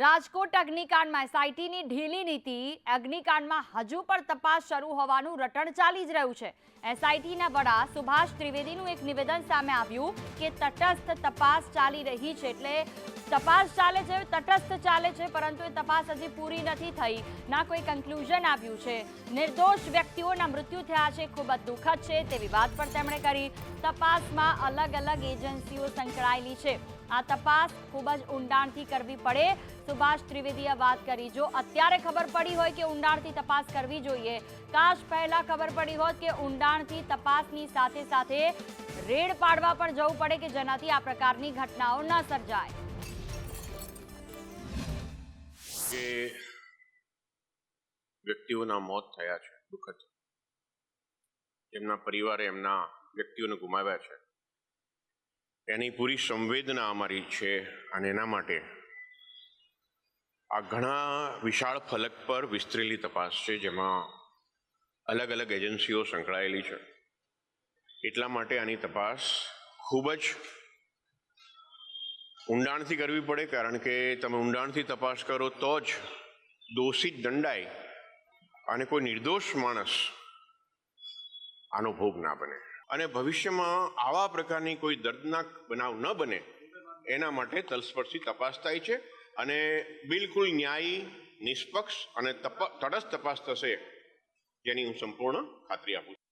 રાજકોટ અગ્નિકાંડમાં એસઆઈટીની ઢીલી નીતિ, અગ્નિકાંડમાં હજુ પણ તપાસ શરૂ હોવાનું રટણ ચાલી જ રહ્યું છે. એસઆઈટીના વડા સુભાષ ત્રિવેદીનું એક નિવેદન સામે આવ્યું કે તટસ્થ તપાસ ચાલી રહી છે એટલે તપાસ ચાલે છે, તટસ્થ ચાલે છે, પરંતુ એ તપાસ હજી પૂરી નથી થઈ. ના કોઈ કન્ક્લુઝન આવ્યું છે. નિર્દોષ વ્યક્તિઓના મૃત્યુ થયા છે, ખૂબ જ દુઃખદ છે, તેવી વાત પણ તેમણે કરી. તપાસમાં અલગ અલગ એજન્સીઓ સંકળાયેલી છે. આ તપાસ ખૂબ જ ઊંડાણથી કરવી પડે. સુભાષ ત્રિવેદીએ વાત કરી, જો અત્યારે ખબર પડી હોય કે ઊંડાણથી તપાસ કરવી જોઈએ, કાશ પહેલાં ખબર પડી હોત કે ઊંડાણથી તપાસની સાથે સાથે રેડ પાડવા પણ જવું પડે કે જેનાથી આ પ્રકારની ઘટનાઓ ન સર્જાય. વ્યક્તિઓના મોત થયા છે, દુઃખદ. એમના પરિવારે એમના વ્યક્તિઓને ગુમાવ્યા છે. એની પૂરી સંવેદના અમારી છે અને એના માટે આ ઘણા વિશાળ ફલક પર વિસ્તરેલી તપાસ છે, જેમાં અલગ અલગ એજન્સીઓ સંકળાયેલી છે. એટલા માટે આની તપાસ ખૂબ જ ઊંડાણથી કરવી પડે, કારણ કે તમે ઊંડાણથી તપાસ કરો તો જ દોષિત દંડાય અને કોઈ નિર્દોષ માણસ આનો ભોગ ના બને. અને ભવિષ્યમાં આવા પ્રકારની કોઈ દર્દનાક બનાવ ન બને, એના માટે તલસ્પર્શી તપાસ થાય છે અને બિલકુલ ન્યાયી, નિષ્પક્ષ અને તપ, તટસ્થ તપાસ થશે, જેની હું સંપૂર્ણ ખાતરી આપું છું.